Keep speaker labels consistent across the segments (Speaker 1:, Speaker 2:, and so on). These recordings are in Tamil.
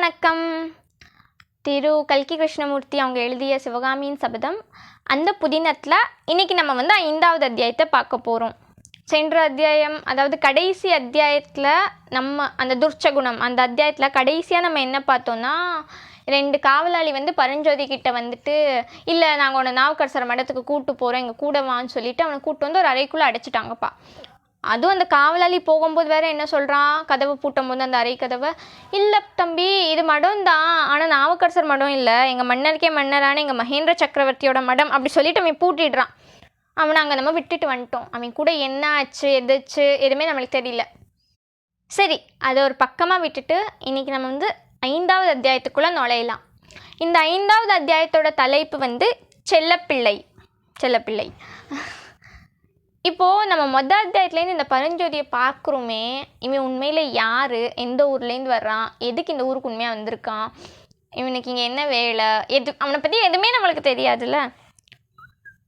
Speaker 1: வணக்கம். திரு கல்கி கிருஷ்ணமூர்த்தி அவங்க எழுதிய சிவகாமியின் சபதம். அந்த புதினத்தில் இன்னைக்கு நம்ம வந்து ஐந்தாவது அத்தியாயத்தை பார்க்க போகிறோம் சென்ற அத்தியாயம் அதாவது கடைசி அத்தியாயத்தில் நம்ம அந்த துர்ச்சகுணம் அந்த அத்தியாயத்தில் கடைசியாக நம்ம என்ன பார்த்தோம்னா ரெண்டு காவலாளி வந்து பரஞ்சோதி கிட்ட வந்துட்டு இல்லை நாங்கள் உன்னை நாவுக்கரசர் மடத்துக்கு கூட்டு போகிறோம் எங்கள் கூட வான்னு சொல்லிட்டு அவனை கூட்டு வந்து ஒரு அறைக்குள்ளே அடைச்சிட்டாங்கப்பா. அதுவும் அந்த காவலாளி போகும்போது வேற என்ன சொல்கிறான் கதவை பூட்டும் போது அந்த அறை கதவை. இல்லை தம்பி இது மடம் தான். ஆனால் நாவக்கரசர் மடம் இல்லை. எங்கள் மன்னருக்கே மன்னரான எங்கள் மகேந்திர சக்கரவர்த்தியோட மடம் அப்படி சொல்லிட்டு அவன் பூட்டிடுறான். அவனை அங்கே நம்ம விட்டுட்டு வந்துட்டோம். அவன் கூட என்ன ஆச்சு எதாச்சு எதுவுமே நம்மளுக்கு தெரியல. சரி அதை ஒரு பக்கமாக விட்டுட்டு இன்னைக்கு நம்ம வந்து ஐந்தாவது அத்தியாயத்துக்குள்ளே நுழையலாம். இந்த ஐந்தாவது அத்தியாயத்தோட தலைப்பு வந்து செல்லப்பிள்ளை. செல்லப்பிள்ளை. இப்போது நம்ம மொதல் அத்தியாயத்துலேருந்து இந்த பரஞ்சோதியை பார்க்குறோமே இவன் உண்மையில் யார்? எந்த ஊர்லேருந்து வர்றான்? எதுக்கு இந்த ஊருக்கு உண்மையாக வந்திருக்கான்? இவனுக்கு இங்கே என்ன வேலை? எது அவனை பற்றி எதுவுமே நம்மளுக்கு தெரியாதுல்ல?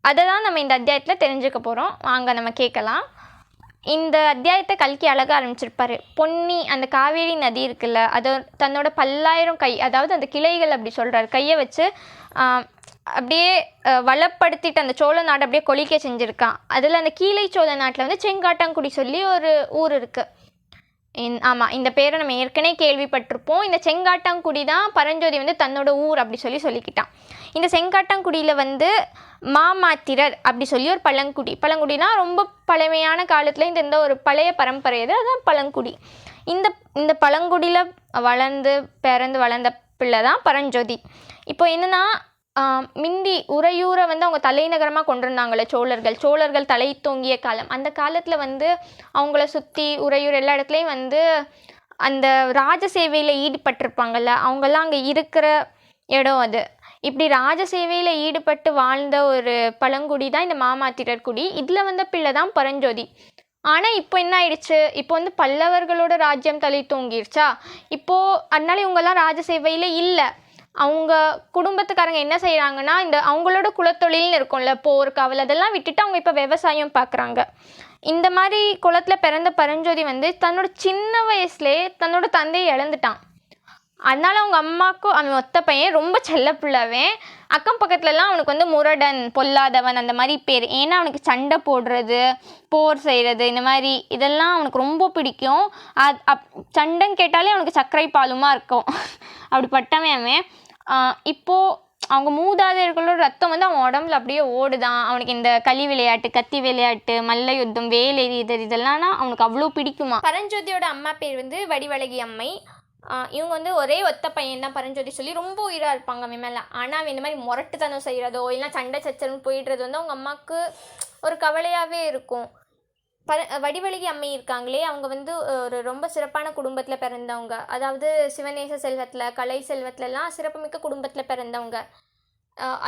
Speaker 1: அதை தான் நம்ம இந்த அத்தியாயத்தில் தெரிஞ்சுக்க போகிறோம் வாங்க நம்ம கேட்கலாம். இந்த அத்தியாயத்தை கல்கி அழகாக ஆரம்பிச்சிருப்பாரு. பொன்னி அந்த காவேரி நதி இருக்குல்ல அதை தன்னோட பல்லாயிரம் கை அதாவது அந்த கிளைகள் அப்படி சொல்கிறாரு கையை வச்சு அப்படியே வளப்படுத்திட்டு அந்த சோழ நாடு அப்படியே கொளிக்க செஞ்சுருக்கான். அதில் அந்த கீழே சோழ நாட்டில் வந்து செங்காட்டாங்குடி சொல்லி ஒரு ஊர் இருக்குது ஆமாம் இந்த பேரை நம்ம ஏற்கனவே கேள்விப்பட்டிருப்போம். இந்த செங்காட்டாங்குடி தான் பரஞ்சோதி வந்து தன்னோட ஊர் அப்படி சொல்லி சொல்லிக்கிட்டான். இந்த செங்காட்டாங்குடியில் வந்து மாமாத்திரர் அப்படி சொல்லி ஒரு பழங்குடி. பழங்குடினா ரொம்ப பழமையான காலத்தில் இந்த இந்த ஒரு பழைய பரம்பரை இது அதுதான் பழங்குடி. இந்த இந்த பழங்குடியில் வளர்ந்து பிறந்து வளர்ந்த பிள்ளை தான் பரஞ்சோதி. இப்போ என்னென்னா மிந்தி உறையூரை வந்து அவங்க தலைநகரமாக கொண்டிருந்தாங்களே சோழர்கள். சோழர்கள் தலை தோங்கிய காலம். அந்த காலத்தில் வந்து அவங்கள சுற்றி உறையூர் எல்லா இடத்துலையும் வந்து அந்த ராஜ சேவையில் ஈடுபட்டிருப்பாங்கல்ல அவங்கெல்லாம் அங்கே இருக்கிற இடம் அது. இப்படி ராஜ சேவையில் ஈடுபட்டு வாழ்ந்த ஒரு பழங்குடி தான் இந்த மாமாத்திரர் குடி. இதில் வந்த பிள்ளை தான் பரஞ்சோதி. ஆனால் இப்போ என்ன ஆயிடுச்சு? இப்போ வந்து பல்லவர்களோட ராஜ்யம் தலை தூங்கிருச்சா? இப்போது அதனால இவங்கெல்லாம் ராஜ சேவையில் இல்லை. அவங்க குடும்பத்துக்காரங்க என்ன செய்கிறாங்கன்னா இந்த அவங்களோட குலத்தொழில்னு இருக்கும்ல போர் காவல் அதெல்லாம் விட்டுட்டு அவங்க இப்போ விவசாயம் பார்க்குறாங்க இந்த மாதிரி குளத்தில் பிறந்த பரஞ்சோதி வந்து தன்னோட சின்ன வயசுலேயே தன்னோட தந்தையை இழந்துட்டான். அதனால அவங்க அம்மாவுக்கும் அவன் ஒத்த பையன் ரொம்ப செல்ல பிள்ளவன். அக்கம் பக்கத்துலலாம் அவனுக்கு வந்து முரடன் பொல்லாதவன் அந்த மாதிரி பேர். ஏன்னா அவனுக்கு சண்டை போடுறது போர் செய்கிறது இந்த மாதிரி இதெல்லாம் அவனுக்கு ரொம்ப பிடிக்கும். அது அப் சண்டைன்னு கேட்டாலே அவனுக்கு சர்க்கரை பாலுமாக இருக்கும். அப்படிப்பட்டவன் அவன். இப்போது அவங்க மூதாதையர்களோட ரத்தம் வந்து அவன் உடம்புல அப்படியே ஓடுதான். அவனுக்கு இந்த களி விளையாட்டு கத்தி விளையாட்டு மல்ல யுத்தம் வேல் எறிதல் இதெல்லாம்னா அவனுக்கு அவ்வளோ பிடிக்குமா? பரஞ்சோதியோட அம்மா பேர் வந்து வடிவழகி அம்மை. இவங்க வந்து ஒரே ஒத்த பையன் தான் பரஞ்சோதி சொல்லி ரொம்ப உயிராக இருப்பாங்க அவன் மேலே. ஆனால் அவன் இந்த மாதிரி முரட்டுத்தனம் செய்கிறதோ இல்லைன்னா சண்டை சச்சரவுன்னு போயிடுறது வந்து அவங்க அம்மாவுக்கு ஒரு கவலையாகவே இருக்கும். ப வடிவழகி அம்மை இருக்காங்களே அவங்க வந்து ஒரு ரொம்ப சிறப்பான குடும்பத்தில் பிறந்தவங்க. அதாவது சிவநேச செல்வத்தில் கலை செல்வத்துலலாம் சிறப்புமிக்க குடும்பத்தில் பிறந்தவங்க.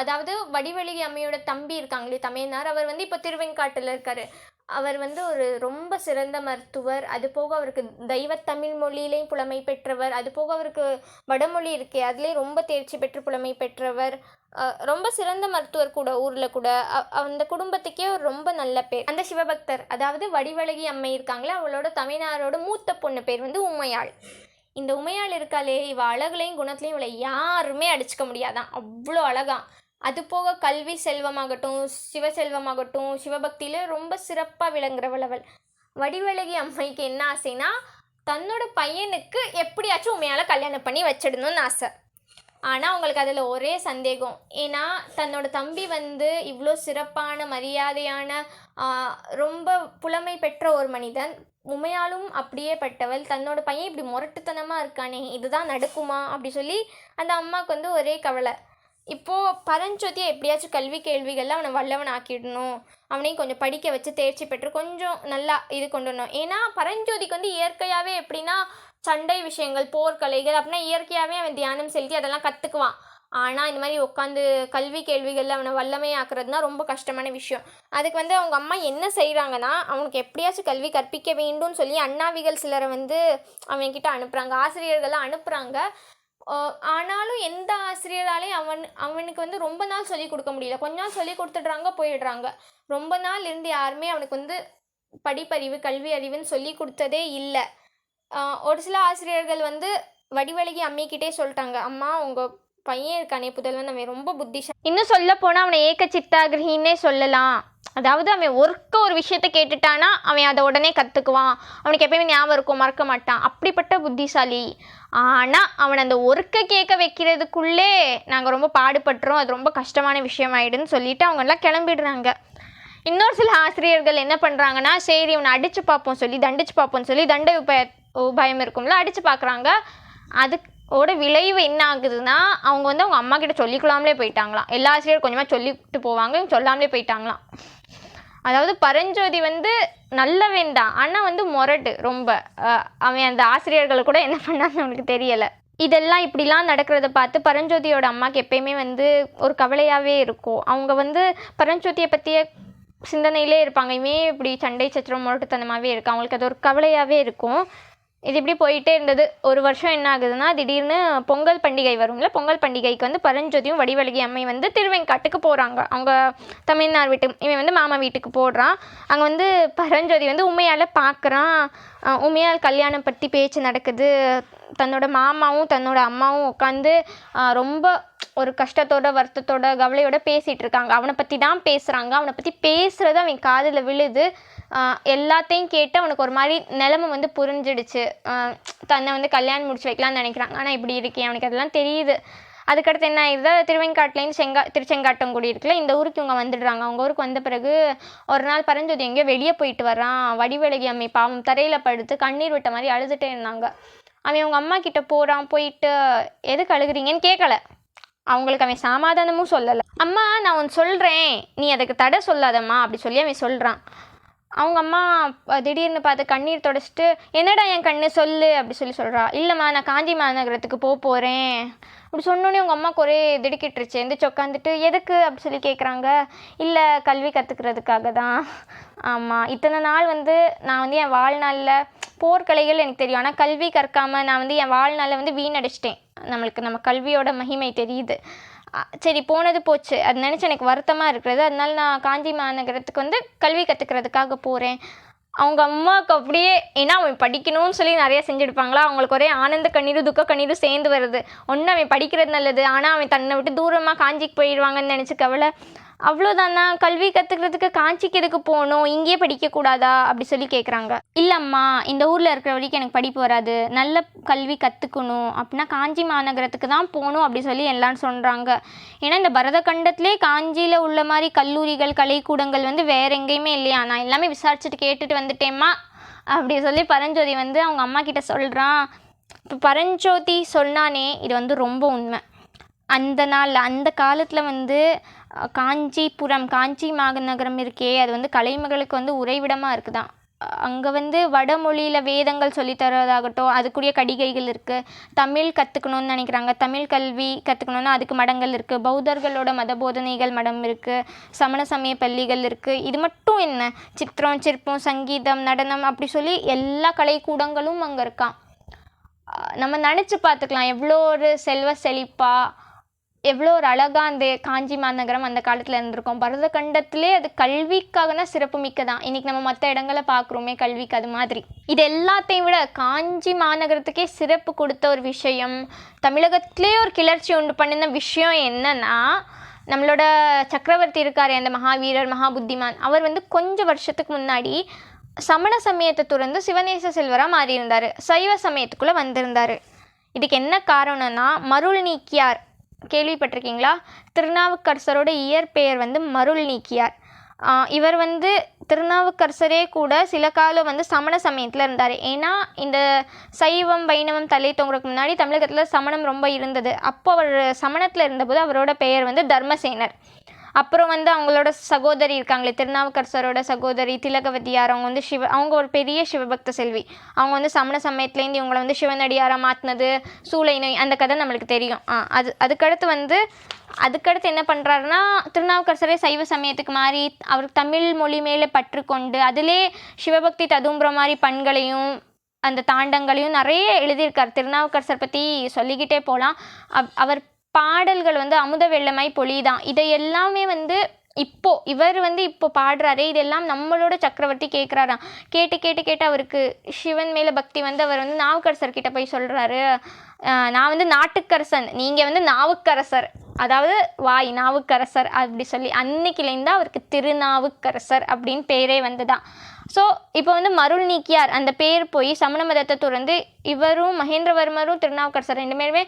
Speaker 1: அதாவது வடிவழகி அம்மையோட தம்பி இருக்காங்களே தமையனார் அவர் வந்து இப்போ திருவெண்காட்டில் இருக்கார். அவர் வந்து ஒரு ரொம்ப சிறந்த மருத்துவர். அது போக அவருக்கு தெய்வத்தமிழ் மொழியிலையும் புலமை பெற்றவர். அது போக அவருக்கு வடமொழி இருக்கே அதுலேயும் ரொம்ப தேர்ச்சி பெற்று புலமை பெற்றவர். ரொம்ப சிறந்த மருத்துவர் கூட ஊரில் கூட. அந்த குடும்பத்துக்கே ஒரு ரொம்ப நல்ல பேர். அந்த சிவபக்தர் அதாவது வடிவழகி அம்மை இருக்காங்களே அவளோட தமிழ்நாரோட மூத்த பொண்ணு பேர் வந்து உமையாள். இந்த உமையாள் இருக்காளே இவள் அழகுலையும் குணத்துலையும் இவளை யாருமே அடிச்சுக்க முடியாதான். அவ்வளோ அழகாம் அது போக கல்வி செல்வமாகட்டும் சிவசெல்வமாகட்டும் சிவபக்தியில ரொம்ப சிறப்பாக விளங்குறவள் அவள் வடிவழகி அம்மைக்கு என்ன ஆசைனா தன்னோட பையனுக்கு எப்படியாச்சும் உண்மையால் கல்யாணம் பண்ணி வச்சிடணும்னு ஆசை. ஆனால் அவங்களுக்கு அதில் ஒரே சந்தேகம். ஏன்னா தன்னோட தம்பி வந்து இவ்வளோ சிறப்பான மரியாதையான ரொம்ப புலமை பெற்ற ஒரு மனிதன். உமையாலும் அப்படியே பட்டவள். தன்னோட பையன் இப்படி முரட்டுத்தனமாக இருக்கானே இதுதான் நடக்குமா அப்படி சொல்லி அந்த அம்மாவுக்கு வந்து ஒரே கவலை. இப்போது பரஞ்சோதியை எப்படியாச்சும் கல்வி கேள்விகளில் அவனை வல்லவன் ஆக்கிடணும் அவனையும் கொஞ்சம் படிக்க வச்சு தேர்ச்சி பெற்று கொஞ்சம் நல்லா இது கொண்டு வரணும். ஏன்னா பரஞ்சோதிக்கு வந்து இயற்கையாகவே எப்படின்னா சண்டை விஷயங்கள் போர்க்கலைகள் அப்படின்னா இயற்கையாகவே அவன் தியானம் செலுத்தி அதெல்லாம் கற்றுக்குவான் ஆனால் இந்த மாதிரி உட்காந்து கல்வி கேள்விகளில் அவனை வல்லமையாக்குறதுனா ரொம்ப கஷ்டமான விஷயம். அதுக்கு வந்து அவங்க அம்மா என்ன செய்கிறாங்கன்னா அவனுக்கு எப்படியாச்சும் கல்வி கற்பிக்க வேண்டும்னு சொல்லி அண்ணாவிகள் சிலரை வந்து அவன்கிட்ட அனுப்புகிறாங்க ஆசிரியர்கள்லாம் அனுப்புகிறாங்க ஆனாலும் எந்த ஆசிரியராலையும் அவன் அவனுக்கு வந்து ரொம்ப நாள் சொல்லி கொடுக்க முடியல. கொஞ்ச நாள் சொல்லி கொடுத்துடுறாங்க போயிடுறாங்க. ரொம்ப நாள் இருந்து யாருமே அவனுக்கு வந்து படிப்பறிவு கல்வி அறிவுன்னு சொல்லி கொடுத்ததே இல்லை. ஒரு சில ஆசிரியர்கள் வந்து வடிவழகி அம்மிக்கிட்டே சொல்லிட்டாங்க அம்மா உங்கள் பையன் இருக்கானே புதல்வன் அவன் ரொம்ப புத்திசாலி இன்னும் சொல்ல போனால் அவனை ஏக்க சித்தாகிரகின்னே சொல்லலாம். அதாவது அவன் ஒர்க்க ஒரு விஷயத்த கேட்டுட்டானா அவன் அதை உடனே கற்றுக்குவான் அவனுக்கு எப்பயுமே ஞாபகம் இருக்கும் மறக்க மாட்டான். அப்படிப்பட்ட புத்திசாலி. ஆனால் அவன் அந்த ஒர்க்கை கேட்க வைக்கிறதுக்குள்ளே நாங்கள் ரொம்ப பாடுபட்டுறோம். அது ரொம்ப கஷ்டமான விஷயமாயிடுன்னு சொல்லிட்டு அவங்க எல்லாம் கிளம்பிடுறாங்க. இன்னொரு சில ஆசிரியர்கள் என்ன பண்ணுறாங்கன்னா சரி இவனை அடித்து பார்ப்போம் சொல்லி தண்டிச்சு பார்ப்போம்னு சொல்லி தண்ட உபய உபாயம் இருக்கும்ல அடித்து பார்க்குறாங்க. ஓட விளைவு என்ன ஆகுதுன்னா அவங்க வந்து அவங்க அம்மா கிட்ட சொல்லிக்கலாமலே போயிட்டாங்களாம். எல்லா ஆசிரியர் கொஞ்சமாக சொல்லிட்டு போவாங்க சொல்லாமலே போயிட்டாங்களாம். அதாவது பரஞ்சோதி வந்து நல்ல வேண்டாம் ஆனால் வந்து முரட்டு ரொம்ப. அவன் அந்த ஆசிரியர்கள் கூட என்ன பண்ணான்னு அவனுக்கு தெரியலை. இதெல்லாம் இப்படிலாம் நடக்கிறத பார்த்து பரஞ்சோதியோட அம்மாவுக்கு எப்பயுமே வந்து ஒரு கவலையாகவே இருக்கும். அவங்க வந்து பரஞ்சோதியை பற்றிய சிந்தனையிலே இருப்பாங்க. இவன் இப்படி சண்டை சச்சரம் முரட்டுத்தனமாகவே இருக்கு? அவங்களுக்கு அது ஒரு கவலையாகவே இருக்கும். இது இப்படி போயிட்டே இருந்தது. ஒரு வருஷம் என்ன ஆகுதுன்னா திடீர்னு பொங்கல் பண்டிகை வரும்ல பொங்கல் பண்டிகைக்கு வந்து பரஞ்சோதியும் வடிவழகி அம்மை வந்து திருவெங்காட்டுக்கு போகிறாங்க அவங்க தமிழ்நாடு வீட்டு இவன் வந்து மாமா வீட்டுக்கு போடுறான். அங்கே வந்து பரஞ்சோதி வந்து உண்மையால் பார்க்குறான் உண்மையால் கல்யாணம் பற்றி பேச்சு நடக்குது. தன்னோட மாமாவும் தன்னோட அம்மாவும் உட்காந்து ரொம்ப ஒரு கஷ்டத்தோட வருத்தத்தோட கவலையோட பேசிகிட்டு இருக்காங்க. அவனை பற்றி தான் பேசுகிறாங்க அவனை பற்றி பேசுகிறது அவன் காதில் விழுது. எல்லாத்தையும் கேட்டு அவனுக்கு ஒரு மாதிரி நிலமை வந்து புரிஞ்சிடுச்சு. தன்னை வந்து கல்யாணம் முடிச்சு வைக்கலாம்னு நினைக்கிறாங்க. ஆனால் இப்படி இருக்கேன் அவனுக்கு அதெல்லாம் தெரியுது. அதுக்கடுத்து என்ன ஆயிடுது திருவெங்காட்டிலேருந்து செங்கா திருச்செங்காட்டங்குடி இருக்குல்ல இந்த ஊருக்கு இவங்க வந்துடுறாங்க. அவங்க ஊருக்கு வந்த பிறகு ஒரு நாள் பரஞ்சோதி எங்கேயோ வெளியே போயிட்டு வரான் வடிவழகி அம்மை பாவம் தரையில் படுத்து கண்ணீர் விட்ட மாதிரி அழுதுகிட்டே இருந்தாங்க. அவன் அவங்க அம்மா கிட்ட போகிறான் போயிட்டு எதுக்கு அழுகுறீங்கன்னு கேட்கல அவங்களுக்கு அவன் சமாதானமும் சொல்லலை. அம்மா நான் ஒன்று சொல்கிறேன் நீ அதுக்கு தடை சொல்லாதம்மா அப்படி சொல்லி அவன் சொல்கிறான் அவங்க அம்மா திடீர்னு பார்த்து கண்ணீர் தொடச்சிட்டு என்னடா என் கண்ணு? சொல்லு அப்படி சொல்லி சொல்கிறா இல்லைம்மா நான் காஞ்சி மாநகரத்துக்கு போக போகிறேன் அப்படி சொன்னோன்னே உங்கள் அம்மாவுக்கு ஒரே திடுக்கிட்டுருச்சு. எந்திரிச்சு உட்காந்துட்டு எதுக்கு? அப்படி சொல்லி கேட்குறாங்க இல்லை கல்வி கற்றுக்கிறதுக்காக தான். ஆமாம் இத்தனை நாள் வந்து நான் வந்து என் வாழ்நாளில் போர்க்கலைகள் எனக்கு தெரியும். ஆனால் கல்வி கற்காமல் நான் வந்து என் வாழ்நாளில் வந்து வீணடிச்சிட்டேன். நம்மளுக்கு நம்ம கல்வியோட மகிமை தெரியுது. சரி போனது போச்சு. அது நினச்சி எனக்கு வருத்தமாக இருக்கிறது. அதனால நான் காஞ்சி மாநகரத்துக்கு வந்து கல்வி கற்றுக்கிறதுக்காக போகிறேன் அவங்க அம்மாவுக்கு அப்படியே ஏன்னா அவன் படிக்கணும்னு சொல்லி நிறையா செஞ்சுருப்பாங்களா? அவங்களுக்கு ஒரே ஆனந்த கண்ணீரும் துக்க கண்ணீரும் சேர்ந்து வருது. ஒன்று அவன் படிக்கிறது நல்லது. ஆனால் அவன் தன்னை விட்டு தூரமாக காஞ்சிக்கு போயிடுவாங்கன்னு நினச்சி கவலை. அவ்வளோதானா கல்வி கற்றுக்கிறதுக்கு காஞ்சிக்கு எதுக்கு போகணும்? இங்கேயே படிக்கக்கூடாதா? அப்படி சொல்லி கேட்குறாங்க இல்லைம்மா இந்த ஊரில் இருக்கிற வரைக்கும் எனக்கு படிப்பு வராது. நல்ல கல்வி கற்றுக்கணும் அப்படின்னா காஞ்சி மாநகரத்துக்கு தான் போகணும் அப்படி சொல்லி எல்லாம் சொல்கிறாங்க ஏன்னா இந்த பரத கண்டத்துலேயே காஞ்சியில் உள்ள மாதிரி கல்லூரிகள் கலைக்கூடங்கள் வந்து வேற எங்கேயுமே இல்லையா? நான் எல்லாமே விசாரிச்சுட்டு கேட்டுட்டு வந்துட்டேம்மா. அப்படி சொல்லி பரஞ்சோதி வந்து அவங்க அம்மா கிட்ட சொல்கிறான் இப்போ பரஞ்சோதி சொன்னானே இது வந்து ரொம்ப உண்மை. அந்த நாளில் அந்த காலத்தில் வந்து காஞ்சிபுரம் காஞ்சி மாநகரம் இருக்கே அது வந்து கலைமகளுக்கு வந்து உறைவிடமாக இருக்குதான் அங்கே வந்து வடமொழியில் வேதங்கள் சொல்லித் தரதாகட்டும் அதுக்குரிய கடிகைகள் இருக்குது தமிழ் கற்றுக்கணும்னு நினைக்கிறாங்க. தமிழ் கல்வி கற்றுக்கணுன்னா அதுக்கு மடங்கள் இருக்குது பௌத்தர்களோட மத போதனைகள் மடம் இருக்குது சமண சமய பள்ளிகள் இருக்குது இது மட்டும் என்ன? சித்திரம் சிற்பம் சங்கீதம் நடனம் அப்படி சொல்லி எல்லா கலைக்கூடங்களும் அங்கே இருக்கான் நம்ம நினச்சி பார்த்துக்கலாம். எவ்வளோ ஒரு செல்வ செழிப்பாக எவ்வளோ ஒரு அழகாக அந்த காஞ்சி மாநகரம் அந்த காலத்தில் இருந்திருக்கோம். பரத கண்டத்திலே அது கல்விக்காக தான் சிறப்பு மிக்கதான் இன்றைக்கி நம்ம மற்ற இடங்களை பார்க்குறோமே கல்விக்கு அது மாதிரி. இது எல்லாத்தையும் விட காஞ்சி மாநகரத்துக்கே சிறப்பு கொடுத்த ஒரு விஷயம் தமிழகத்திலே ஒரு கிளர்ச்சி உண்டு பண்ணின விஷயம் என்னன்னா நம்மளோட சக்கரவர்த்தி இருக்கார் அந்த மகாவீரர் மகாபுத்திமான் அவர் வந்து கொஞ்சம் வருஷத்துக்கு முன்னாடி சமண சமயத்தை துறந்து சிவநேச செல்வராக மாறியிருந்தார். சைவ சமயத்துக்குள்ளே வந்திருந்தார். இதுக்கு என்ன காரணம்னா மருள் நீக்கியார் கேள்விப்பட்டிருக்கீங்களா? திருநாவுக்கரசரோட இயற்பெயர் வந்து மருள் நீக்கியார். இவர் வந்து திருநாவுக்கரசரே கூட சில காலம் வந்து சமண சமயத்தில் இருந்தார். ஏன்னா இந்த சைவம் வைணவம் தலை தொங்குறதுக்கு முன்னாடி தமிழகத்தில் சமணம் ரொம்ப இருந்தது. அப்போ அவர் சமணத்தில் இருந்தபோது அவரோட பெயர் வந்து தர்மசேனர். அப்புறம் வந்து அவங்களோட சகோதரி இருக்காங்களே திருநாவுக்கரசரோட சகோதரி திலகவதியார் அவங்க வந்து சிவ அவங்க ஒரு பெரிய சிவபக்த செல்வி. அவங்க வந்து சமண சமயத்துலேருந்து இவங்களை வந்து சிவனடியாராக மாற்றினது சூளை நோய் அந்த கதை நம்மளுக்கு தெரியும். ஆ அது அதுக்கடுத்து வந்து அதுக்கடுத்து என்ன பண்ணுறாருன்னா திருநாவுக்கரசரே சைவ சமயத்துக்கு மாறி அவர் தமிழ் மொழி மேலே பற்று கொண்டு அதிலே சிவபக்தி ததும்புற மாதிரி பண்களையும் அந்த தாண்டங்களையும் நிறைய எழுதியிருக்கார். திருநாவுக்கரசர் பற்றி சொல்லிக்கிட்டே போகலாம் அவர் பாடல்கள் வந்து அமுத வெள்ளமாய் பொழிதான் இதை எல்லாமே வந்து இப்போ இவர் வந்து இப்போ பாடுறாரே இதெல்லாம் நம்மளோட சக்கரவர்த்தி கேட்குறாராம் கேட்டு கேட்டு கேட்டு அவருக்கு சிவன் மேலே பக்தி வந்து அவர் வந்து நாவுக்கரசர் கிட்ட போய் சொல்கிறாரு நான் வந்து நாட்டுக்கரசன் நீங்கள் வந்து நாவுக்கரசர். அதாவது வாய் நாவுக்கரசர் அப்படி சொல்லி அன்னைக்கிலேருந்து அவருக்கு திருநாவுக்கரசர் அப்படின்னு பேரே வந்துதான் ஸோ இப்போ வந்து மருள் நீக்கியார் அந்த பேர் போய் சமண மதத்தை துறந்து இவரும் மகேந்திரவர்மரும் திருநாவுக்கரசர் ரெண்டு பேருமே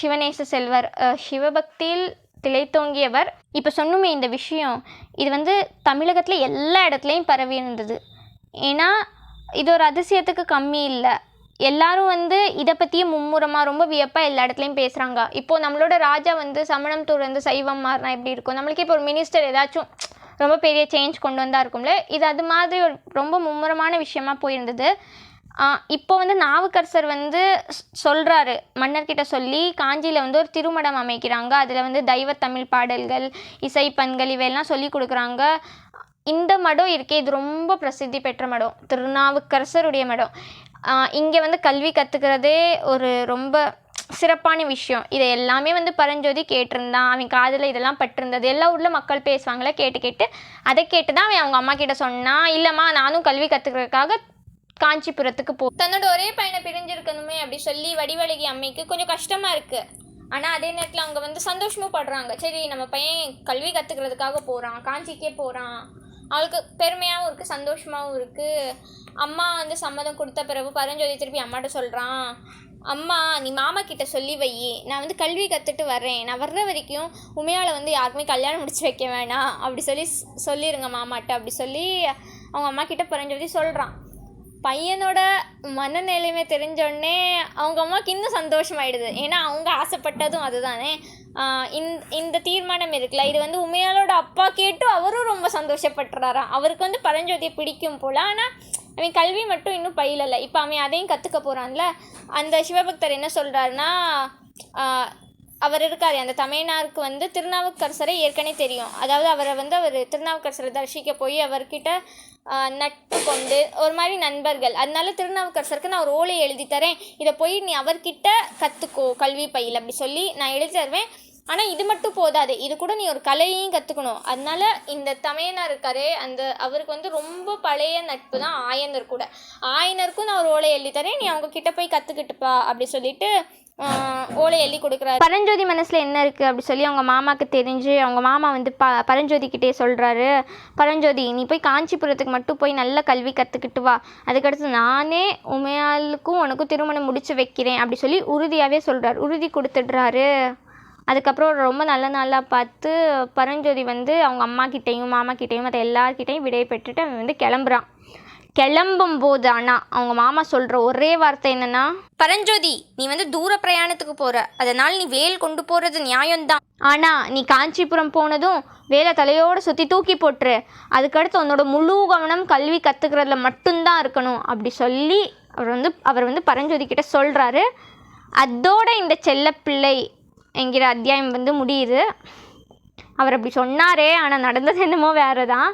Speaker 1: சிவநேச செல்வர் சிவபக்தியில் திளைத்தோங்கியவர். இப்போ சொன்னுமே இந்த விஷயம் இது வந்து தமிழகத்தில் எல்லா இடத்துலையும் பரவி இருந்தது. ஏன்னா இது ஒரு அதிசயத்துக்கு கம்மி இல்லை. எல்லாரும் வந்து இதை பற்றியும் மும்முரமாக ரொம்ப வியப்பாக எல்லா இடத்துலையும் பேசுகிறாங்க இப்போது நம்மளோட ராஜா வந்து சமணம் துறந்து சைவம் மாறினா எப்படி இருக்கும்? நம்மளுக்கு இப்போ ஒரு மினிஸ்டர் ஏதாச்சும் ரொம்ப பெரிய சேஞ்ச் கொண்டு வந்தா இருக்கும்ல? இது அது மாதிரி ஒரு ரொம்ப மும்முரமான விஷயமா போயிருந்தது. இப்போ வந்து நாவுக்கரசர் வந்து சொல்கிறாரு மன்னர்கிட்ட சொல்லி காஞ்சியில் வந்து ஒரு திருமடம் அமைக்கிறாங்க. அதில் வந்து தெய்வ தமிழ் பாடல்கள் இசைப்பண்கள் இவையெல்லாம் சொல்லி கொடுக்குறாங்க. இந்த மடம் இருக்கே இது ரொம்ப பிரசித்தி பெற்ற மடம். திருநாவுக்கரசருடைய மடம். இங்கே வந்து கல்வி கற்றுக்கிறதே ஒரு ரொம்ப சிறப்பான விஷயம். இதை எல்லாமே வந்து பரஞ்சோதி கேட்டிருந்தான். அவன் காதில் இதெல்லாம் பட்டிருந்தது. எல்லா ஊரில் மக்கள் பேசுவாங்களே கேட்டு கேட்டு. அதை கேட்டு தான் அவன் அவங்க அம்மா கிட்ட சொன்னான் இல்லைம்மா நானும் கல்வி கற்றுக்கிறதுக்காக காஞ்சிபுரத்துக்கு போ தன்னோட ஒரே பையனை பிரிஞ்சிருக்கணுமே அப்படி சொல்லி வடிவழகி அம்மைக்கு கொஞ்சம் கஷ்டமாக இருக்குது ஆனால் அதே நேரத்தில் அவங்க வந்து சந்தோஷமும் படுறாங்க. சரி நம்ம பையன் கல்வி கற்றுக்கிறதுக்காக போகிறான் காஞ்சிக்கே போகிறான் அவளுக்கு பெருமையாகவும் இருக்குது சந்தோஷமாகவும் இருக்குது அம்மா வந்து சம்மதம் கொடுத்த பிறகு பரஞ்சோதி திருப்பி அம்மாட்ட சொல்கிறான் அம்மா நீ மாமா கிட்ட சொல்லி வை. நான் வந்து கல்வி கற்றுட்டு வர்றேன். நான் வர்ற வரைக்கும் உமையால் வந்து யாருக்குமே கல்யாணம் முடிச்சு வைக்க வேணாம். அப்படி சொல்லி சொல்லிடுங்க மாமாட்ட. அப்படி சொல்லி அவங்க அம்மா கிட்ட பரஞ்சோதி சொல்கிறான் பையனோட மனநிலைமை தெரிஞ்சோடனே அவங்க அம்மாவுக்கு இன்னும் சந்தோஷமாயிடுது. ஏன்னா அவங்க ஆசைப்பட்டதும் அதுதானே. இந்த இந்த தீர்மானம் இருக்குல்ல? இது வந்து உமையாலோட அப்பா கேட்டு அவரும் ரொம்ப சந்தோஷப்பட்டுறாரா அவருக்கு வந்து பரஞ்சோதியை பிடிக்கும் போல. ஆனால் அவன் கல்வி மட்டும் இன்னும் பயிலலை இப்போ அவன் அதையும் கற்றுக்க போகிறான்ல அந்த சிவபக்தர் என்ன சொல்கிறாருன்னா அவர் இருக்கார். அந்த தமையனாருக்கு வந்து திருநாவுக்கரசரை ஏற்கனவே தெரியும். அதாவது அவரை வந்து அவர் திருநாவுக்கரசரை தரிசிக்க போய் அவர்கிட்ட நட்பு கொண்டு ஒரு மாதிரி நண்பர்கள். அதனால திருநாவுக்கரசருக்கு நான் ஒரு ஓலை எழுதி தரேன். இதை போய் நீ அவர்கிட்ட கற்றுக்கோ கல்வி பயில். அப்படி சொல்லி நான் எழுதி தருவேன். ஆனால் இது மட்டும் போதாது. இது கூட நீ ஒரு கலையையும் கற்றுக்கணும் அதனால இந்த தமையனார் இருக்காரே அந்த அவருக்கு வந்து ரொம்ப பழைய நட்பு தான் ஆயனர் கூட. ஆயனருக்கும் நான் ஒரு ஓலை எழுதி தரேன். நீ அவங்க கிட்ட போய் கற்றுக்கிட்டுப்பா அப்படி சொல்லிட்டு ஓலை எழுதி கொடுக்குறாரு. பரஞ்சோதி மனசில் என்ன இருக்குது அப்படி சொல்லி அவங்க மாமாவுக்கு தெரிஞ்சு அவங்க மாமா வந்து ப பரஞ்சோதி கிட்டே சொல்கிறாரு பரஞ்சோதி நீ போய் காஞ்சிபுரத்துக்கு மட்டும் போய் நல்ல கல்வி கற்றுக்கிட்டு வா. அதுக்கடுத்து நானே உமையாளுக்கும் உனக்கும் திருமணம் முடிச்சு வைக்கிறேன். அப்படி சொல்லி உறுதியாகவே சொல்கிறார் உறுதி கொடுத்துடுறாரு. அதுக்கப்புறம் ரொம்ப நல்ல நாளாக பார்த்து பரஞ்சோதி வந்து அவங்க அம்மா கிட்டேயும் மாமா கிட்டேயும் மற்ற எல்லார்கிட்டையும் விடை பெற்றுட்டு அவன் வந்து கிளம்புறான். கிளம்பும் போது ஆனால் அவங்க மாமா சொல்கிற ஒரே வார்த்தை என்னன்னா பரஞ்சோதி நீ வந்து தூர பிரயாணத்துக்கு போகிற அதனால் நீ வேல் கொண்டு போகிறது நியாயம்தான். ஆனால் நீ காஞ்சிபுரம் போனதும் வேலை தலையோடு சுற்றி தூக்கி போட்டுரு. அதுக்கடுத்து உன்னோட முழு கவனம் கல்வி கற்றுக்கிறதுல மட்டும்தான் இருக்கணும். அப்படி சொல்லி அவர் வந்து அவர் வந்து பரஞ்சோதி கிட்ட சொல்கிறாரு அதோட இந்த செல்லப்பிள்ளை என்கிற அத்தியாயம் வந்து முடியுது. அவர் அப்படி சொன்னாரே ஆனால் நடந்தது என்னமோ வேறு தான்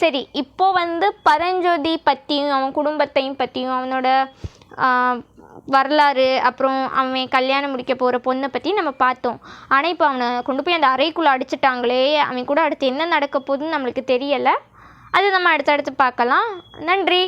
Speaker 1: சரி இப்போ வந்து பரஞ்சோதி பற்றியும் அவன் குடும்பத்தையும் பற்றியும் அவனோட வரலாறு அப்புறம் அவன் கல்யாணம் முடிக்க போகிற பொண்ணை பற்றி நம்ம பார்த்தோம். ஆனால் இப்போ அவனை கொண்டு போய் அந்த அறைக்குள்ளே அடிச்சிட்டாங்களே அவன் கூட அடுத்து என்ன நடக்க போகுதுன்னு நம்மளுக்கு தெரியலை. அது நம்ம அடுத்தடுத்து பார்க்கலாம். நன்றி.